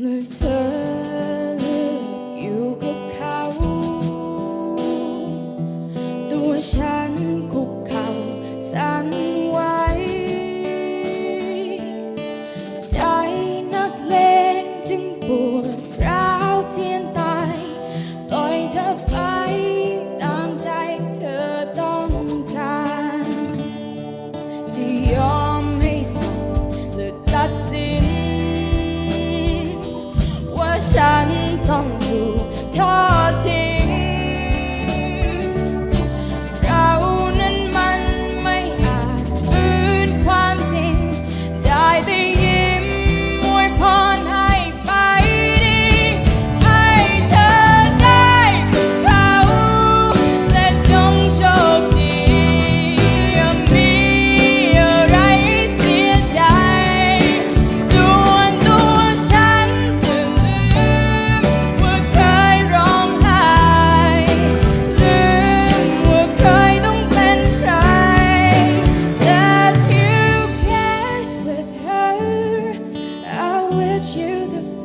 เมื่อเธอเลืกอยู่กับเขาตัวฉันคุกเข่าสั่นไหวใจนักเลงจึงปวดร้าวเทียนตายปล่อยเธอไปตามใจเธอต้องการที่ยอมให้สั่นและตัดสิน you the